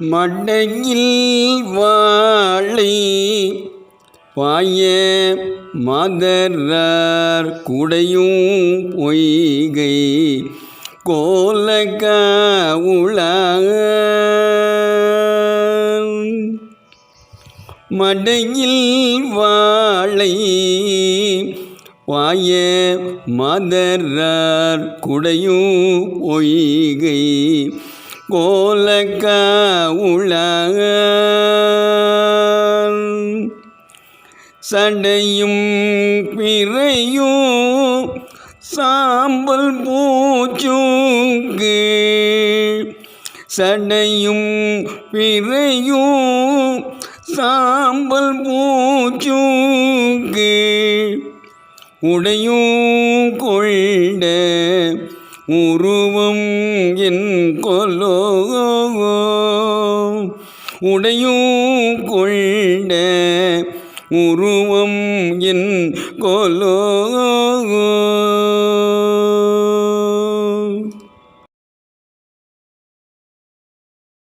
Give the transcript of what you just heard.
மடையில் வாழை பாய மாதரார் குடையும் பொய்கை கோலக மடையில் வாழை பாய மாதரார் குடையும் பொய்கை கோலக்க உள சடையும் பிறையும் சாம்பல் பூச்சுக்கு சடையும் பிறையும் சாம்பல் பூச்சுக்கு உடையும் கொண்ட உருவம் என் கொலோ. உடையும் கொண்ட உருவம் என் கொலோ.